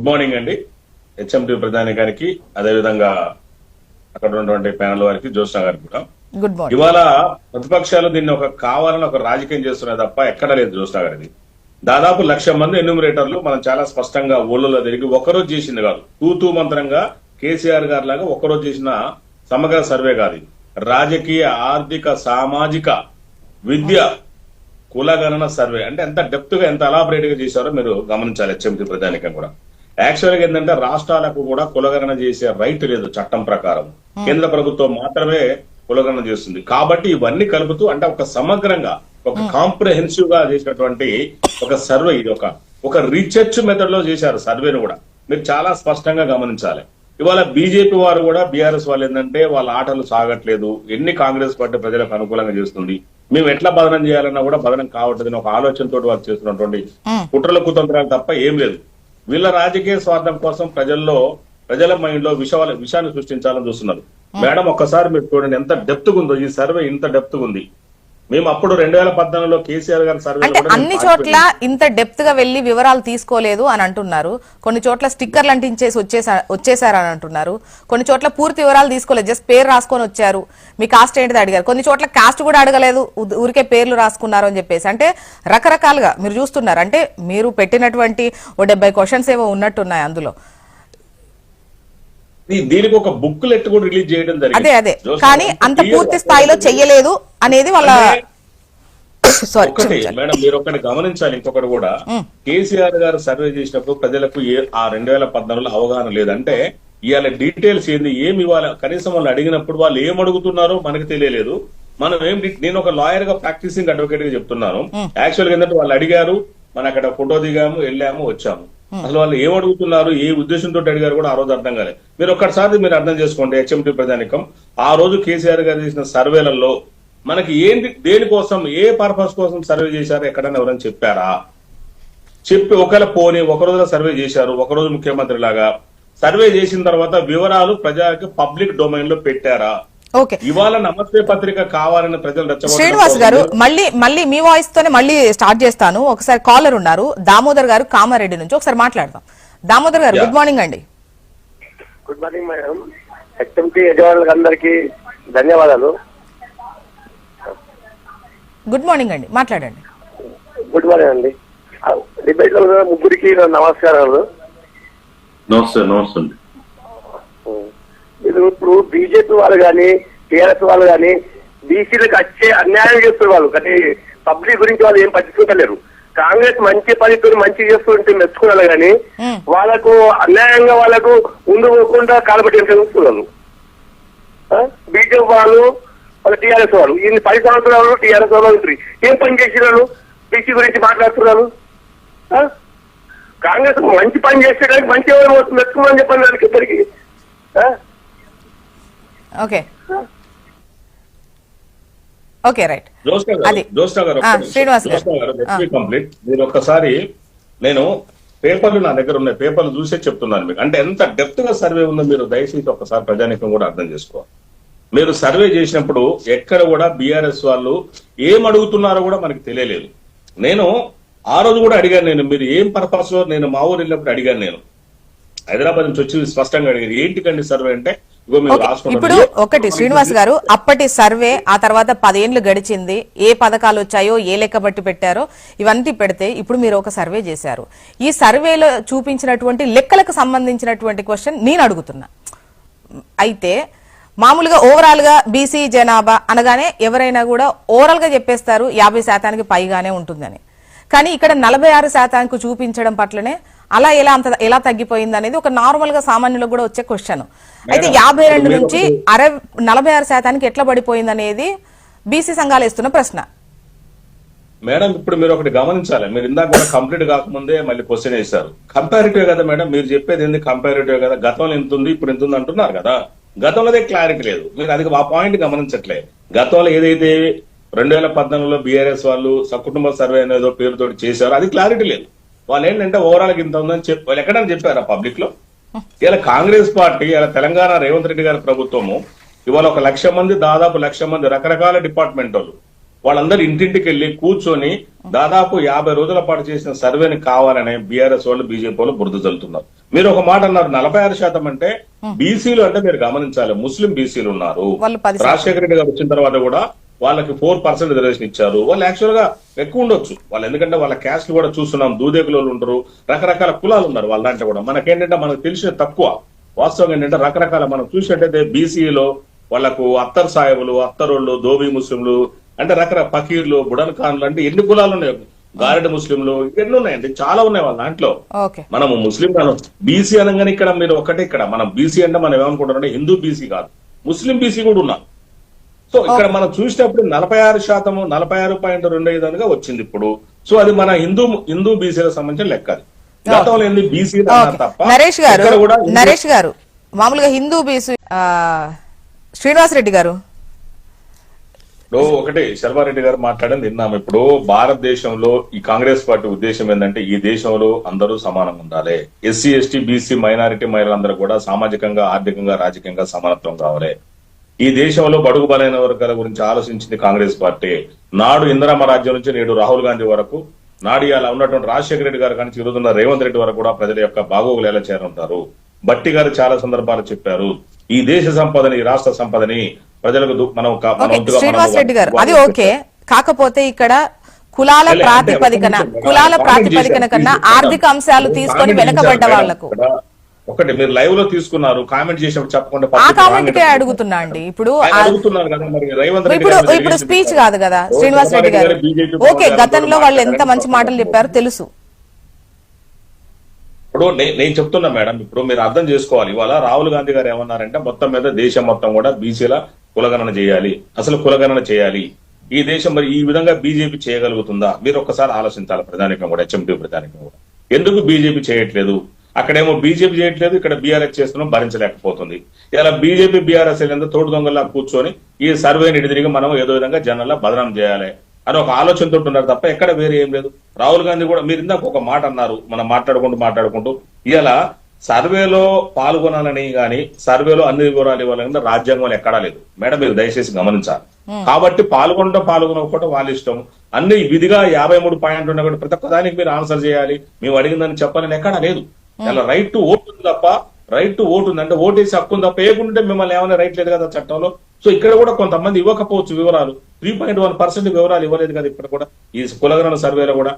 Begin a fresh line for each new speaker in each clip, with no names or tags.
Good morning అండి. HMD ప్రధాని గారికి అదేవిధంగా అక్కడ ఉన్నటువంటి ప్యానల్ వారికి జ్యోత్స్న గారికి కూడా.
Good morning.
ఇవాళ ప్రతిపక్షాలు దీన్ని ఒక కావాలని ఒక రాజకీయం చేస్తున్నాయి తప్ప ఎక్కడ లేదు జ్యోత్స్న గారిది. దాదాపు లక్ష మంది ఎన్యూమరేటర్లు మనం చాలా స్పష్టంగా ఊళ్ళలో తిరిగి ఒకరోజు చేసింది కాదు. తూతూ మంత్రంగా కేసీఆర్ గారి లాగా ఒకరోజు చేసిన సమగ్ర సర్వే కాదు. రాజకీయ ఆర్థిక సామాజిక విద్య కులగణన సర్వే. అంటే ఎంత డెప్త్గా ఎంత అలాబరేట్గా చేశారో మీరు గమనించాలి హెచ్ఎంటీ ప్రధానికం కూడా. యాక్చువల్గా ఏంటంటే రాష్ట్రాలకు కూడా కులగణన చేసే రైట్ లేదు చట్టం ప్రకారం. కేంద్ర ప్రభుత్వం మాత్రమే కులగణన చేస్తుంది. కాబట్టి ఇవన్నీ కలుపుతూ అంటే ఒక సమగ్రంగా ఒక కాంప్రహెన్సివ్గా చేసినటువంటి ఒక సర్వే ఇది ఒక ఒక రీసెర్చ్ మెథడ్లో చేశారు సర్వేను కూడా. మీరు చాలా స్పష్టంగా గమనించాలి. ఇవాళ బీజేపీ వారు కూడా బీఆర్ఎస్ వాళ్ళు ఏంటంటే వాళ్ళ ఆటలు సాగట్లేదు. ఎన్ని కాంగ్రెస్ పార్టీ ప్రజలకు అనుకూలంగా చేస్తుంది? మేము ఎట్లా బదనం చేయాలన్నా కూడా బదనం కావట్లేదు ఒక ఆలోచనతో వారు చేస్తున్నటువంటి కుట్రల కుతంత్రాలు తప్ప ఏం లేదు. వీళ్ళ రాజకీయ స్వార్థం కోసం ప్రజల్లో ప్రజల మైండ్లో విషయాల విషయాన్ని సృష్టించాలని చూస్తున్నారు. మేడం ఒక్కసారి మీరు చూడండి ఎంత డెప్త్ ఉందో ఈ సర్వే ఇంత డెప్త్ ఉంది. మేము అప్పుడు రెండు వేల పద్నాలుగులో కేసీఆర్ గారి సర్వే
అంటే అన్ని చోట్ల ఇంత డెప్త్గా వెళ్ళి వివరాలు తీసుకోలేదు అని అంటున్నారు. కొన్ని చోట్ల స్టిక్కర్లు అంటించేసి వచ్చేసా వచ్చేసారు అని అంటున్నారు. కొన్ని చోట్ల పూర్తి వివరాలు తీసుకోలేదు. జస్ట్ పేరు రాసుకొని వచ్చారు. మీ కాస్ట్ ఏంటిది అడిగారు. కొన్ని చోట్ల కాస్ట్ కూడా అడగలేదు. ఊరికే పేర్లు రాసుకున్నారు అని చెప్పేసి. అంటే రకరకాలుగా మీరు చూస్తున్నారు. అంటే మీరు పెట్టినటువంటి ఓ డెబ్బై క్వశ్చన్స్ ఏవో ఉన్నట్టున్నాయి అందులో.
దీనికి ఒక బుక్లెట్ కూడా రిలీజ్ చేయడం జరిగింది.
అదే అదే. కానీ అంత పూర్తి స్థాయిలో చెయ్యలేదు అనేది వాళ్ళ
మేడం మీరు ఒకటి గమనించాలి ఇంకొకటి కూడా. కేసీఆర్ గారు సర్వే చేసినప్పుడు ప్రజలకు ఆ రెండు వేల పద్నాలుగులో అవగాహన లేదంటే ఇవాళ డీటెయిల్స్ ఏంది ఏమి ఇవ్వాలి కనీసం వాళ్ళు అడిగినప్పుడు వాళ్ళు ఏం అడుగుతున్నారో మనకు తెలియలేదు. మనం ఏం నేను ఒక లాయర్గా ప్రాక్టీసింగ్ అడ్వకేట్గా చెప్తున్నాను. యాక్చువల్గా ఏంటంటే వాళ్ళు అడిగారు మనం అక్కడ ఫోటో దిగాము వెళ్ళాము వచ్చాము. Hmm. అసలు వాళ్ళు ఏం అడుగుతున్నారు ఏ ఉద్దేశంతో అడిగారు కూడా ఆ రోజు అర్థం కాలేదు. మీరు ఒక్కసారి మీరు అర్థం చేసుకోండి హెచ్ఎంటీ ప్రజానికం ఆ రోజు కేసీఆర్ గారు చేసిన సర్వేలలో మనకి ఏంటి దేనికోసం ఏ పర్పస్ కోసం సర్వే చేశారు ఎక్కడైనా ఎవరైనా చెప్పారా? చెప్పి ఒకవేళ పోనీ ఒక రోజు సర్వే చేశారు ఒక రోజు ముఖ్యమంత్రి లాగా సర్వే చేసిన తర్వాత వివరాలు ప్రజలకు పబ్లిక్ డొమైన్లో పెట్టారా? ఇవాళ నమస్తే పత్రిక కావాలని ప్రజలు రెచ్చగొట్టడం
శ్రీనివాస్ గారు మళ్ళీ మళ్ళీ మీ వాయిస్ తోనే మళ్ళీ స్టార్ట్ చేస్తాను. ఒకసారి కాలర్ ఉన్నారు. దామోదర్ గారు కామారెడ్డి నుంచి. ఒకసారి మాట్లాడదాం. దామోదర్ గారు. గుడ్ మార్నింగ్ అండి.
Good morning madam. హెచ్ఎంటీ యజమానులకు అందరికీ ధన్యవాదాలు.
గుడ్ మార్నింగ్ అండి. మాట్లాడండి.
గుడ్ మార్నింగ్ అండి. డిబేట్లో ముగ్గురికి నా నమస్కారాలు.
నమస్తే నమస్తే
ఇప్పుడు బీజేపీ వాళ్ళు కానీ టీఆర్ఎస్ వాళ్ళు కానీ బీసీలకు వచ్చే అన్యాయం చేస్తున్నారు వాళ్ళు. కానీ పబ్లిక్ గురించి వాళ్ళు ఏం పట్టించుకుంటలేరు కాంగ్రెస్ మంచి పనితో మంచి చేస్తుంటే మెచ్చుకోవాలి కానీ. వాళ్ళకు అన్యాయంగా వాళ్ళకు ముందు పోకుండా కాలబట్టి చూస్తున్నారు. బీజేపీ వాళ్ళు వాళ్ళ టీఆర్ఎస్ వాళ్ళు. ఈ పది సంవత్సరాలు టీఆర్ఎస్ వాళ్ళు ఉంటారు ఏం పని చేసినారు బీసీ గురించి మాట్లాడుతున్నారు? కాంగ్రెస్ మంచి పని చేసేదానికి మంచి ఎవరు మెచ్చుకోమని చెప్పండి దానికి ఇద్దరికి. ఆ?
Okay. Okay right. Srinivas.
Complete మీరు ఒక్కసారి నేను పేపర్లు నా దగ్గర ఉన్నాయి పేపర్లు చూసే చెప్తున్నాను మీకు. అంటే ఎంత డెప్త్గా సర్వే ఉందో మీరు దయచేసి ఒక్కసారి ప్రజానికం కూడా అర్థం చేసుకోవాలి. మీరు సర్వే చేసినప్పుడు ఎక్కడ కూడా బీఆర్ఎస్ వాళ్ళు ఏం అడుగుతున్నారో కూడా మనకి తెలియలేదు. నేను ఆ రోజు కూడా అడిగాను నేను మీరు ఏం పర్పస్లో నేను మా ఊరు వెళ్ళినప్పుడు అడిగాను నేను. హైదరాబాద్ నుంచి వచ్చి స్పష్టంగా అడిగాను ఏంటికండి సర్వే అంటే
ఇప్పుడు ఒకటి శ్రీనివాస్ గారు అప్పటి సర్వే ఆ తర్వాత పదేండ్లు గడిచింది ఏ పథకాలు వచ్చాయో ఏ లెక్క బట్టి పెట్టారో ఇవన్నీ పెడితే ఇప్పుడు మీరు ఒక సర్వే చేశారు. ఈ సర్వేలో చూపించినటువంటి లెక్కలకు సంబంధించినటువంటి క్వశ్చన్ నేను అడుగుతున్నా. అయితే మామూలుగా ఓవరాల్గా బీసీ జనాభా అనగానే ఎవరైనా కూడా ఓవరాల్గా చెప్పేస్తారు యాభై శాతానికి పైగానే ఉంటుందని. కానీ ఇక్కడ నలభై ఆరు శాతానికి చూపించడం పట్లనే అలా ఎలా అంత ఎలా తగ్గిపోయింది అనేది ఒక నార్మల్గా సామాన్యులకు కూడా వచ్చే క్వశ్చన్ అయితే యాభై రెండు నుంచి అరవై నలభై ఆరు శాతానికి ఎట్లా పడిపోయింది అనేది బీసీ సంఘాలు వేస్తున్న ప్రశ్న.
మేడం ఇప్పుడు మీరు ఒకటి గమనించాలి. మీరు ఇందాక కూడా కంప్లీట్ కాకముందే మళ్ళీ క్వశ్చన్ వేశారు. కంపారిటివ్ కదా మేడం మీరు చెప్పేది ఏంది కంపారిటివ్ కదా? గతంలో ఎంత ఉంది ఇప్పుడు ఎంత ఉంది అంటున్నారు కదా. గతంలోదే క్లారిటీ లేదు. మీరు అది ఆ పాయింట్ గమనించట్లే. గతంలో ఏదైతే రెండు వేల పద్నాలుగులో బీఆర్ఎస్ వాళ్ళు సకుటుంబ సర్వే అనేదో పేరుతో చేశారో అది క్లారిటీ లేదు. వాళ్ళు ఏంటంటే ఓవరాల్ ఇంత ఉందని చెప్పి వాళ్ళు ఎక్కడైనా చెప్పారా పబ్లిక్లో? ఇలా కాంగ్రెస్ పార్టీ ఇలా తెలంగాణ రేవంత్ రెడ్డి గారి ప్రభుత్వము ఇవాళ ఒక లక్ష మంది దాదాపు లక్ష మంది రకరకాల డిపార్ట్మెంట్ వాళ్ళు వాళ్ళందరూ ఇంటింటికి వెళ్ళి కూర్చొని దాదాపు యాభై రోజుల పాటు చేసిన సర్వేని కావాలనే బీఆర్ఎస్ వాళ్ళు బీజేపీ వాళ్ళు బురద చల్లుతున్నారు మీరు ఒక మాట అన్నారు నలభై ఆరు శాతం అంటే బీసీలు అంటే మీరు గమనించాలి ముస్లిం బీసీలు ఉన్నారు. రాజశేఖర రెడ్డి గారు వచ్చిన తర్వాత కూడా వాళ్ళకి ఫోర్ పర్సెంట్ రిజర్వేషన్ ఇచ్చారు. వాళ్ళు యాక్చువల్గా ఎక్కువ ఉండొచ్చు. వాళ్ళు ఎందుకంటే వాళ్ళ క్యాస్ట్ కూడా చూస్తున్నాం. దూదేకులు ఉంటారు రకరకాల కులాలు ఉన్నారు వాళ్ళ దాంట్లో కూడా. మనకేంటంటే మనకు తెలిసిన తక్కువ. వాస్తవం ఏంటంటే రకరకాల మనం చూసినట్టయితే బీసీలో వాళ్ళకు అత్తర్ సాహెబులు అత్తరోళ్ళు దోబీ ముస్లింలు అంటే రకరకాల ఫకీర్లు బుడన్ ఖాన్లు అంటే ఎన్ని కులాలు ఉన్నాయి. గారెడ్ ముస్లింలు ఎన్ని ఉన్నాయండి చాలా ఉన్నాయి వాళ్ళ దాంట్లో. మనము ముస్లిం కాదు. బీసీ అనగానే ఇక్కడ మీరు ఒకటే ఇక్కడ. మనం బీసీ అంటే మనం ఏమనుకుంటారంటే హిందూ బీసీ కాదు. ముస్లిం బీసీ కూడా ఉన్నారు సో ఇక్కడ మనం చూసినప్పుడు నలభై ఆరు శాతము నలభై ఆరు పాయింట్ రెండు ఐదు అనగా వచ్చింది ఇప్పుడు. సో అది మన హిందూ హిందూ బీసీలకు సంబంధించిన లెక్క అది గతంలో ఏంది బీసీ. తప్ప
నరేష్ గారు నరేష్ గారు మామూలుగా హిందూ బీసు ఆ, శ్రీనివాస్ రెడ్డి గారు.
ఇప్పుడు ఒకటి శర్మారెడ్డి గారు మాట్లాడింది విన్నాం. ఇప్పుడు భారతదేశంలో ఈ కాంగ్రెస్ పార్టీ ఉద్దేశం ఏంటంటే ఈ దేశంలో అందరూ సమానంగా ఉండాలి. ఎస్సీ ఎస్టీ బీసీ మైనారిటీ మహిళలందరూ కూడా సామాజికంగా ఆర్థికంగా రాజకీయంగా సమానత్వం కావాలి. ఈ దేశంలో బడుగు బలైన వర్గాల గురించి ఆలోచించింది కాంగ్రెస్ పార్టీ నాడు ఇందిరామ రాజ్యం నుంచి నేడు రాహుల్ గాంధీ వరకు నాడు ఇలా ఉన్నటువంటి రాజశేఖర రెడ్డి గారు కానీ ఈరోజు ఉన్న రేవంత్ రెడ్డి వరకు కూడా ప్రజల యొక్క బాగోగులు ఎలా చేరుంటారు బట్టి గారు చాలా సందర్భాలు చెప్పారు ఈ దేశ సంపదని ఈ రాష్ట్ర సంపదని ప్రజలకు మనం
శ్రీనివాస్ రెడ్డి గారు అది ఓకే కాకపోతే ఇక్కడ కులాల ప్రాతిపదికన కులాల ప్రాతిపదికన కన్నా ఆర్థిక. అంశాలు తీసుకొని వెనకబడ్డ
వాళ్ళకు. ఒకటి మీరు లైవ్లో తీసుకున్నారు కామెంట్ చేసినప్పుడు చెప్పకుండా
ఆ కామెంట్ కే అడుగుతున్నా అండి. ఇప్పుడు
అడుగుతున్నారు కదా మరి రేవంత్ రెడ్డి
ఇప్పుడు ఇప్పుడు స్పీచ్
కదా.
కాదు శ్రీనివాస్ రెడ్డి గారు. ఓకే గతంలో వాళ్ళు ఎంత. మంచి మాటలు చెప్పారో తెలుసు.
ఇప్పుడు నేను చెప్తున్నా మేడం ఇప్పుడు మీరు అర్థం చేసుకోవాలి. ఇవాళ రాహుల్ గాంధీ గారు ఏమన్నారంటే మొత్తం మీద దేశం మొత్తం కూడా బీసీల కులగణన చేయాలి. అసలు కులగణన చేయాలి. ఈ దేశం మరి ఈ విధంగా బీజేపీ చేయగలుగుతుందా? మీరు ఒక్కసారి ఆలోచించాలి ప్రధానికం కూడా హెచ్ఎండి ప్రధానికం కూడా. ఎందుకు బీజేపీ చేయట్లేదు? అక్కడేమో బీజేపీ చేయట్లేదు ఇక్కడ బీఆర్ఎస్ చేస్తున్నాం భరించలేకపోతుంది. ఇలా బీజేపీ బీఆర్ఎస్ వెళ్ళిందో తోడు దొంగల్లా కూర్చొని ఈ సర్వేని తిరిగి మనం ఏదో విధంగా జనాల్లో బదనాం చేయాలి అని ఒక ఆలోచనతో ఉన్నారు తప్ప ఎక్కడ వేరే ఏం లేదు. రాహుల్ గాంధీ కూడా మీరు ఇందాక ఒక మాట అన్నారు మనం మాట్లాడుకుంటూ మాట్లాడుకుంటూ ఇలా సర్వేలో పాల్గొనాలని గాని సర్వేలో అన్ని వివరాలు ఇవ్వాలని రాజ్యాంగంలో ఎక్కడా లేదు. మేడం మీరు దయచేసి గమనించాలి. కాబట్టి పాల్గొనడం పాల్గొనకపోవడం వాళ్ళ ఇష్టం. అన్ని విధిగా యాభై మూడు పాయింట్ ఉన్న కూడా ప్రతి ఒక్క దానికి మీరు ఆన్సర్ చేయాలి. మేము అడిగిందని చెప్పాలని ఎక్కడా లేదు. ఇలా రైట్ టు ఓటు ఉంది తప్ప రైట్ టు ఓటు ఉంది అంటే ఓటేసి హక్కు ఉంది తప్ప ఏకుంటే మిమ్మల్ని ఏమైనా రైట్ లేదు కదా చట్టంలో? సో ఇక్కడ కూడా కొంతమంది ఇవ్వకపోవచ్చు వివరాలు. త్రీ పాయింట్ వన్ పర్సెంట్ వివరాలు ఇవ్వలేదు కదా ఇక్కడ కూడా ఈ కులగరణ సర్వేలో కూడా.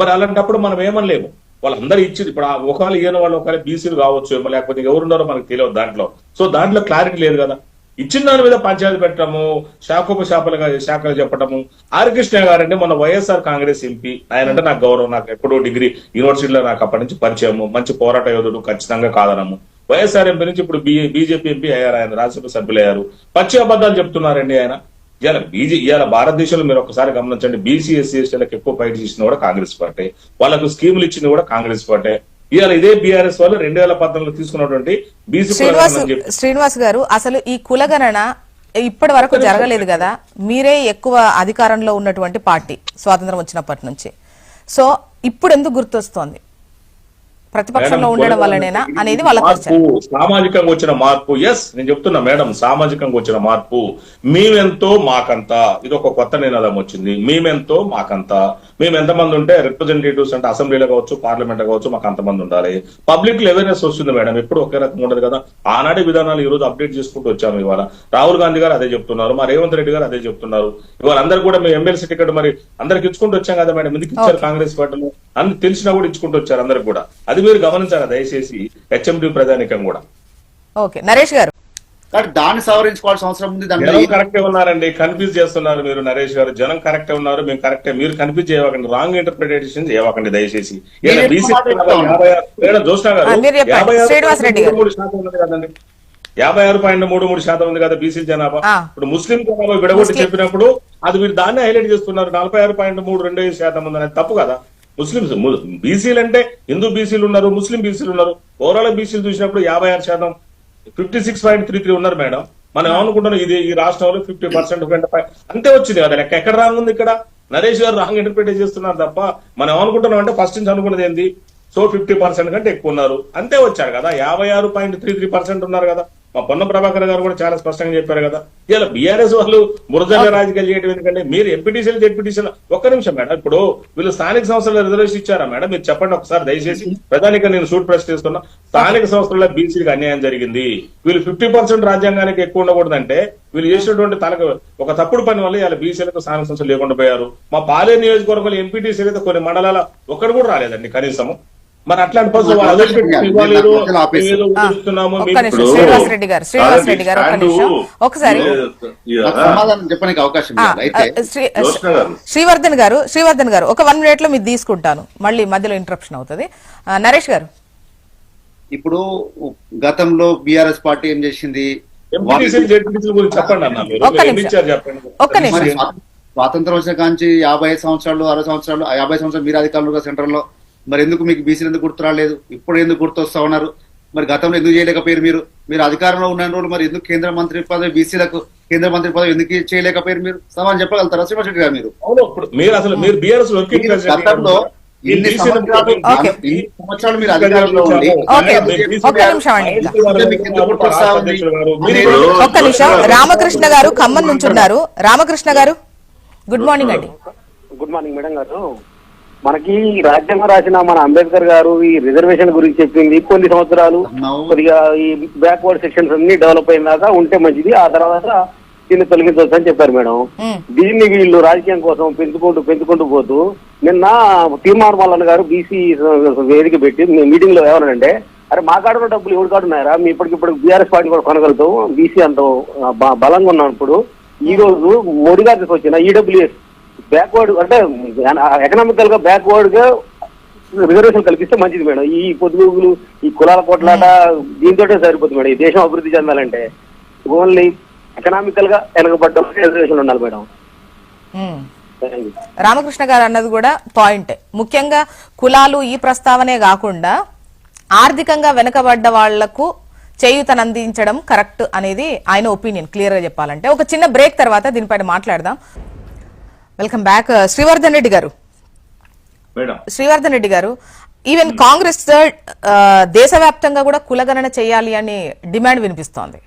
మరి అలాంటప్పుడు మనం ఏమనలేము. వాళ్ళందరూ ఇచ్చింది ఇప్పుడు ఒకవేళ ఈయన వాళ్ళు ఒకవేళ బీసీలు కావచ్చు ఏమో లేకపోతే ఎవరున్నారో మనకు తెలియదు దాంట్లో. సో దాంట్లో క్లారిటీ లేదు కదా. ఇచ్చిన దాని మీద పంచాయతీ పెట్టడము శాఖోపశాఖలుగా శాఖలు చెప్పడము. ఆర్ కృష్ణ గారంటే మన వైఎస్ఆర్ కాంగ్రెస్ ఎంపీ. ఆయన అంటే నాకు గౌరవం నాకు ఎప్పుడో డిగ్రీ యూనివర్సిటీలో నాకు అప్పటి నుంచి పరిచయము. మంచి పోరాట యోధుడు ఖచ్చితంగా కాదనము. వైఎస్ఆర్ ఎంపీ నుంచి ఇప్పుడు బీజేపీ ఎంపీ అయ్యారు ఆయన రాజ్యసభ సభ్యులు అయ్యారు. పచ్చి అబద్ధాలు చెప్తున్నారండి ఆయన. ఇవాళ బీజే ఇవాళ భారతదేశంలో మీరు ఒకసారి గమనించండి. బీసీ ఎస్సీ ఎస్టీలకు ఎక్కువ ఫైట్ చేసిన కూడా కాంగ్రెస్ పార్టీ. వాళ్ళకు స్కీములు ఇచ్చింది కూడా కాంగ్రెస్ పార్టీ. ఇవాళ ఇదే బీఆర్ఎస్ వాళ్ళు రెండు వేల పద్నాలుగులో తీసుకున్నటువంటి బీసీ
శ్రీనివాస్ శ్రీనివాస్ గారు అసలు ఈ కులగణన ఇప్పటి వరకు జరగలేదు కదా? మీరే ఎక్కువ అధికారంలో ఉన్నటువంటి పార్టీ స్వాతంత్రం వచ్చినప్పటి నుంచి. సో ఇప్పుడు ఎందుకు గుర్తొస్తోంది? ప్రతిపక్షంలో ఉండడం వల్లనేనా అనేది వాళ్ళ క్వశ్చన్
మార్పు సామాజికంగా వచ్చిన మార్పు. ఎస్ నేను చెప్తున్నా మేడం సామాజికంగా వచ్చిన మార్పు. మేమెంతో మాకంత. ఇది ఒక కొత్త నినాదం వచ్చింది. మేమెంతో మాకంత. మేము ఎంతమంది ఉంటే రిప్రజెంటేటివ్స్ అంటే అసెంబ్లీలో కావచ్చు పార్లమెంట్ కావచ్చు మాకు అంతమంది ఉండాలి. పబ్లిక్ అవేర్నెస్ వస్తుంది మేడం. ఎప్పుడు ఒకే రకంగా ఉండదు కదా. ఆనాటి విధానాలు ఈ రోజు అప్డేట్ చేసుకుంటూ వచ్చాము ఇవాళ. రాహుల్ గాంధీ గారు అదే చెప్తున్నారు. మా రేవంత్ రెడ్డి గారు అదే చెప్తున్నారు. ఇవాళ అందరు కూడా మేము ఎమ్మెల్సీ టికెట్ మరి అందరికి ఇచ్చుకుంటూ వచ్చాం కదా మేడం. ఎందుకు ఇచ్చారు కాంగ్రెస్ పార్టీలో? అన్ని తెలిసినా కూడా ఇచ్చుకుంటూ వచ్చారు అందరికి కూడా. అది మీరు గమనించాలి దయచేసి హెచ్ఎండి ప్రధానికం కూడా?
ఓకే. నరేష్ గారు.
దాన్ని సవరించుకోవాల్సిన అవసరం ఉంది.
కరెక్టే ఉన్నారండి. కన్ఫ్యూజ్ చేస్తున్నారు మీరు నరేష్ గారు. జనం కరెక్టే ఉన్నారు మేము కరెక్టే. మీరు కన్ఫ్యూజ్ చేయకండి రాంగ్ ఇంటర్ప్రిటేషన్ చేయకండి దయచేసి. గారు కదండి. యాభై ఆరు పాయింట్ మూడు మూడు శాతం ఉంది కదా బీసీ జనాభా. ఇప్పుడు ముస్లిం జనాభా విడగొట్టి. చెప్పినప్పుడు అది మీరు దాన్ని హైలైట్ చేస్తున్నారు. నలభై ఆరు పాయింట్ మూడు రెండు ఐదు శాతం ఉంది అనేది తప్పు కదా. ముస్లిమ్స్ బీసీలు అంటే హిందూ బీసీలు ఉన్నారు ముస్లిం బీసీలు ఉన్నారు ఓవరాల్ బీసీలు చూసినప్పుడు యాభై ఆరు శాతం fifty six point three three ఉన్నారు మేడం. మనం ఏమనుకుంటున్నాం? ఇది ఈ రాష్ట్రంలో ఫిఫ్టీ పర్సెంట్ అంతే వచ్చింది. కదా లెక్క ఎక్కడ రాంగ్ ఉంది ఇక్కడ? నరేష్ గారు రాంగ్ ఇంటర్ప్రిటేట్ చేస్తున్నారు తప్ప మనం ఏమనుకుంటున్నాం అంటే ఫస్ట్ నుంచి అనుకున్నది ఏంది? సో ఫిఫ్టీ పర్సెంట్ కంటే ఎక్కువ ఉన్నారు. అంతే వచ్చారు కదా. యాభై ఆరు పాయింట్ త్రీ త్రీ పర్సెంట్ ఉన్నారు కదా. మా పొన్న ప్రభాకర్ గారు కూడా చాలా స్పష్టంగా చెప్పారు కదా. ఇలా బీఆర్ఎస్ వాళ్ళు బురదల రాజకీయాలు చేయడం ఎందుకంటే మీరు ఎంపీటీసీలు జెడ్పీటీసీలు ఒక్క నిమిషం మేడం ఇప్పుడు వీళ్ళు స్థానిక సంస్థల రిజర్వేషన్ ఇచ్చారా మేడం? మీరు చెప్పండి ఒకసారి దయచేసి. ప్రధానిగా నేను సూట్ ప్రశ్న చేస్తున్నా. స్థానిక సంస్థల్లో బీసీలకు అన్యాయం జరిగింది. వీళ్ళు ఫిఫ్టీ పర్సెంట్ రాజ్యాంగానికి ఎక్కువ ఉండకూడదంటే వీళ్ళు చేసినటువంటి తనకు ఒక తప్పుడు పని వల్ల ఇలా బీసీలకు స్థానిక సంస్థలు లేకుండా పోయారు. మా పాలే నియోజకవర్గంలో ఎంపీటీసీలు అయితే కొన్ని మండలాల ఒక్కడు కూడా రాలేదండి కనీసము. మరి అట్లాంటి
శ్రీనివాస్ రెడ్డి గారు శ్రీనివాస్ రెడ్డి గారు ఒక్క నిమిషం. ఒకసారి. శ్రీవర్ధన్ గారు శ్రీవర్ధన్ గారు ఒక వన్ మినిట్లో మీరు తీసుకుంటాను. మళ్ళీ మధ్యలో ఇంటరప్షన్ అవుతుంది. నరేష్ గారు.
ఇప్పుడు గతంలో బీఆర్ఎస్ పార్టీ ఏం చేసింది?
ఒక్క నిమిషం.
స్వాతంత్రం వచ్చిన కాంచి యాభై ఐదు సంవత్సరాలు అరవై సంవత్సరాలు యాభై సంవత్సరాలు మీరు అధికారులుగా సెంటర్లో మరి ఎందుకు మీకు బీసీలు ఎందుకు గుర్తు రాలేదు ఇప్పుడు ఎందుకు గుర్తు వస్తా ఉన్నారు? మరి గతంలో ఎందుకు చేయలేకపోయారు మీరు? మీరు అధికారంలో ఉన్న రోజులు మరి ఎందుకు కేంద్ర మంత్రి పదవి బీసీలకు కేంద్ర మంత్రి పదవి ఎందుకు చేయలేకపోయారు మీరు? సమాధానం చెప్పగలుగుతారా శ్రీనివాస్ రెడ్డి గారు మీరు?
మీరు అసలు మీరు బీఆర్ఎస్ వర్కింగ్
మీరు గతంలో ఇన్ని సంవత్సరాలు మీరు అధికారంలో ఉండి?
ఒక్క నిమిషం రామకృష్ణ గారు ఖమ్మం నుంచి ఉన్నారు రామకృష్ణ గారు గుడ్ మార్నింగ్ అండి.
గుడ్ మార్నింగ్ మేడం గారు. మనకి రాజ్యాంగం రాసిన మన అంబేద్కర్ గారు ఈ రిజర్వేషన్ గురించి చెప్పింది కొన్ని సంవత్సరాలు. కొద్దిగా ఈ బ్యాక్వర్డ్ సెక్షన్స్ అన్ని డెవలప్ అయిన దాకా ఉంటే మంచిది. ఆ తర్వాత దీన్ని తొలగించవచ్చు అని చెప్పారు మేడం. దీన్ని వీళ్ళు రాజకీయం కోసం పెంచుకుంటూ పెంచుకుంటూ పోతూ నిన్న తీర్మాన మల్లన్న గారు బీసీ వేదిక పెట్టి మీటింగ్లో ఏమన్నారంటే అరే మా కాడ ఉన్న డబ్బులు ఎవరి కాడ ఉన్నాయరా? మీ ఇప్పటికిప్పుడు బీఆర్ఎస్ పార్టీ కూడా కొనగలుగుతాం. బీసీ అంత బలంగా ఉన్నప్పుడు ఈ రోజు మోడీ గారికి వచ్చిన ఈడబ్ల్యూఎస్ బ్యాక్వర్డ్ అంటే ఎకనామికల్గా బ్యాక్వర్డ్గా రిజర్వేషన్ కల్పిస్తే మంచిది మేడం. ఈ పొద్దుగులు ఈ కులాల కొట్లాట దీంతోటే సరిపోతుంది మేడం. ఈ దేశం అభివృద్ధి చెందాలంటే ఓన్లీ ఎకనామికల్గా వెనకబడ్డ రిజర్వేషన్ ఉండాలి మేడం. You.
రామకృష్ణ గారు అన్నది కూడా పాయింట్ ముఖ్యంగా కులాలు ఈ ప్రస్తావనే కాకుండా ఆర్థికంగా వెనుకబడ్డ వాళ్ళకు చేయూతనందించడం కరెక్ట్ అనేది ఆయన ఒపీనియన్ క్లియర్గా చెప్పాలంటే. ఒక చిన్న బ్రేక్ తర్వాత దీనిపైన మాట్లాడదాం. Welcome back Srivardhan Reddy garu. శ్రీవర్ధన్ రెడ్డి గారు ఈవెన్ కాంగ్రెస్ ఆ, దేశవ్యాప్తంగా కూడా కులగణన చేయాలి అని డిమాండ్ వినిపిస్తోంది.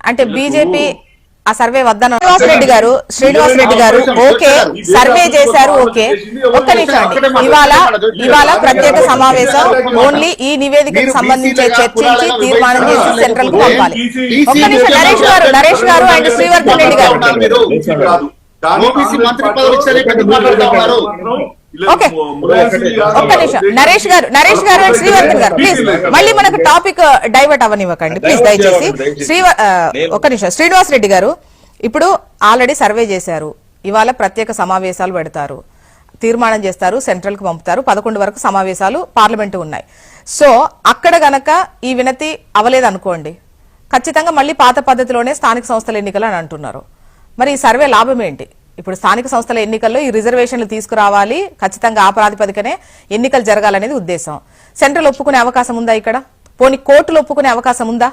అంటే బీజేపీ ఆ సర్వే వద్దన శ్రీనివాస్ రెడ్డి గారు శ్రీనివాస్ రెడ్డి గారు ఓకే సర్వే చేశారు ఓకే. ఒక్క నిమిషం అండి. ఇవాళ ఇవాళ ప్రత్యేక సమావేశం ఓన్లీ ఈ నివేదికకు సంబంధించి చర్చించి తీర్మానం చేసి సెంట్రల్కు పంపాలి. ఒక్క నిమిషం నరేష్ గారు నరేష్ గారు అండ్ శ్రీవర్ధన్ రెడ్డి గారు.
ఓబీసీ మంత్రి పదవి ఇచ్చారు, ఇక్కడ మాట్లాడుతా ఉన్నారు.
ఓకే. ఒక్క నిమిషం. నరేష్ గారు నరేష్ గారు అండ్ శ్రీవర్ధన్ గారు ప్లీజ్ మళ్ళీ మనకు టాపిక్ డైవర్ట్ అవ్వనివ్వకండి. ప్లీజ్ దయచేసి. శ్రీ ఒక్క నిమిషం. శ్రీనివాస్ రెడ్డి గారు ఇప్పుడు ఆల్రెడీ సర్వే చేశారు. ఇవాళ ప్రత్యేక సమావేశాలు పెడతారు. తీర్మానం చేస్తారు సెంట్రల్కు పంపుతారు. పదకొండు వరకు సమావేశాలు పార్లమెంటు ఉన్నాయి. సో అక్కడ గనక ఈ వినతి అవలేదు అనుకోండి ఖచ్చితంగా మళ్ళీ పాత పద్ధతిలోనే స్థానిక సంస్థల ఎన్నికలు అని అంటున్నారు. మరి ఈ సర్వే లాభం ఏంటి? ఇప్పుడు స్థానిక సంస్థల ఎన్నికల్లో ఈ రిజర్వేషన్లు తీసుకురావాలి. ఖచ్చితంగా ఆ ప్రాతిపదికనే ఎన్నికలు జరగాలనేది ఉద్దేశం. సెంట్రల్ ఒప్పుకునే అవకాశం ఉందా ఇక్కడ? పోనీ కోర్టులు ఒప్పుకునే అవకాశం ఉందా?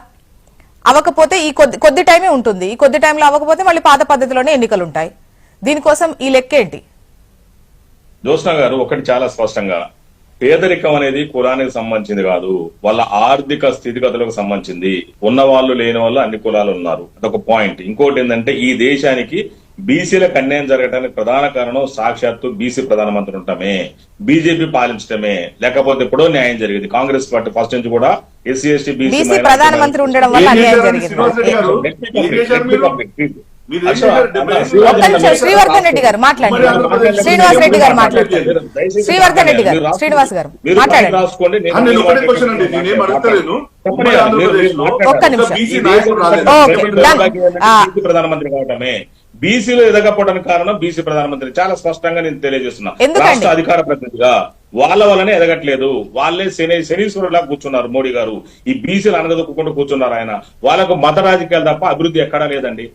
అవ్వకపోతే ఈ కొద్ది కొద్ది టైమే ఉంటుంది. ఈ కొద్ది టైంలో అవ్వకపోతే మళ్ళీ పాత పద్ధతిలోనే ఎన్నికలు ఉంటాయి దీనికోసం ఈ లెక్కేంటి?
జోష్ణ గారు ఒకటి చాలా స్పష్టంగా పేదరికం అనేది కులానికి సంబంధించింది కాదు. వాళ్ళ ఆర్థిక స్థితిగతులకు సంబంధించింది. ఉన్న వాళ్ళు లేని వాళ్ళు అన్ని కులాలు ఉన్నారు. అదొక పాయింట్. ఇంకోటి ఏంటంటే ఈ దేశానికి బీసీలకు అన్యాయం జరగడానికి ప్రధాన కారణం సాక్షాత్తు బీసీ ప్రధానమంత్రి ఉండటమే. బీజేపీ పాలించడమే లేకపోతే ఎప్పుడో న్యాయం జరిగింది. కాంగ్రెస్ పార్టీ ఫస్ట్ నుంచి కూడా ఎస్సీ ఎస్టీ
బీసీ ప్రధానమంత్రి ఉండడం వల్ల శ్రీవర్ధన్ రెడ్డి గారు మాట్లాడండి. శ్రీనివాస్ రెడ్డి గారు మాట్లాడతారు శ్రీవర్ధన్ రెడ్డి గారు శ్రీనివాస్ గారు మాట్లాడండి. ఒక్క నిమిషం.
ప్రధానమంత్రి కావటమే. బీసీలో ఎదగకపోవడానికి కారణం బీసీ ప్రధానమంత్రి. చాలా స్పష్టంగా నేను తెలియజేస్తున్నా? రాష్ట్ర అధికార ప్రతినిధిగా వాళ్ళ వల్లనే ఎదగట్లేదు. వాళ్ళే శని శనీశ్వరులా కూర్చున్నారు మోడీ గారు. ఈ బీసీలు అనగదొక్కుంటూ కూర్చున్నారు ఆయన. వాళ్ళకు మత రాజకీయాలు తప్ప అభివృద్ధి ఎక్కడా లేదండి.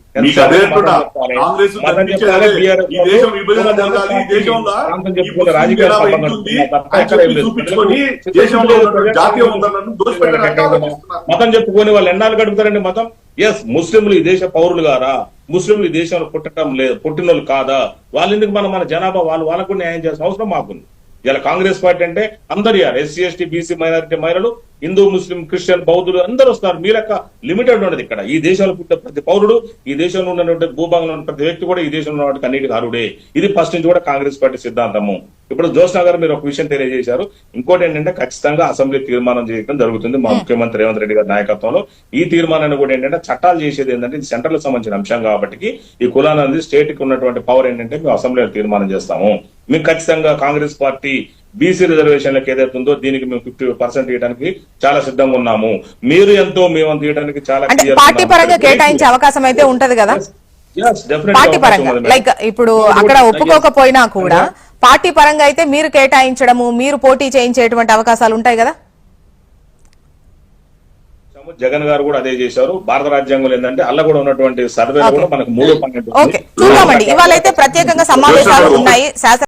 మతం చెప్పుకునే వాళ్ళు ఎన్నాళ్ళు గడుపుతారండి మతం? ఎస్ ముస్లింలు ఈ దేశ పౌరులు గారా? ముస్లింలు ఈ దేశంలో పుట్టడం లేదు పుట్టినోళ్ళు కాదా? వాళ్ళ ఎందుకు మనం మన జనాభా? వాళ్ళు వాళ్ళకు న్యాయం చేయాల్సిన అవసరం మాకుంది. ఇలా కాంగ్రెస్ పార్టీ అంటే అందరు ఎస్సీ ఎస్టీ బీసీ మైనారిటీ మహిళలు హిందూ ముస్లిం క్రిస్టియన్ బౌద్ధులు అందరూ వస్తారు మీ లెక్క లిమిటెడ్ ఉండదు ఇక్కడ. ఈ దేశంలో పుట్టిన ప్రతి పౌరుడు ఈ దేశంలో ఉన్నటువంటి భూభాగంలో ఉన్న ప్రతి వ్యక్తి కూడా ఈ దేశంలో ఉన్నటువంటి అన్నిటికీ అర్హుడే. ఇది ఫస్ట్ నుంచి కూడా కాంగ్రెస్ పార్టీ సిద్ధాంతము. ఇప్పుడు జోష్నా గారు మీరు ఒక విషయం తెలియజేశారు. ఇంకోటి ఏంటంటే ఖచ్చితంగా అసెంబ్లీ తీర్మానం చేయడం జరుగుతుంది మా ముఖ్యమంత్రి రేవంత్ రెడ్డి గారి నాయకత్వంలో. ఈ తీర్మానాన్ని కూడా ఏంటంటే చట్టాలు చేసేది ఏంటంటే ఇది సెంట్రల్ సంబంధించిన అంశం కాబట్టి ఈ కులానంది స్టేట్కి ఉన్నటువంటి పవర్ ఏంటంటే మేము అసెంబ్లీలో తీర్మానం చేస్తాము. మేము ఖచ్చితంగా కాంగ్రెస్ పార్టీ బీసీ రిజర్వేషన్లకు ఏదైతే ఉందో దీనికి మేము ఫిఫ్టీ పర్సెంట్ ఇవ్వడానికి చాలా సిద్ధంగా ఉన్నాము. మీరు ఎంతో మేము అంత ఇవ్వడానికి చాలా
పార్టీ. పరంగా కేటాయించే అవకాశం అయితే ఉంటది కదా? పార్టీ పరంగా. లైక్ ఇప్పుడు అక్కడ ఒప్పుకోకపోయినా కూడా పార్టీ పరంగా అయితే మీరు కేటాయించడము మీరు పోటీ చేయించేటువంటి అవకాశాలు ఉంటాయి కదా?
జగన్ గారు కూడా అదే చేశారు. భారత రాజ్యాంగంలో ఏంటంటే అల్ల కూడా ఉన్నటువంటి సర్వేలో కూడా మనకు మూడు
ఓకే చూద్దామండి. ఇవాళ అయితే ప్రత్యేకంగా సమావేశాలు ఉన్నాయి. శాసన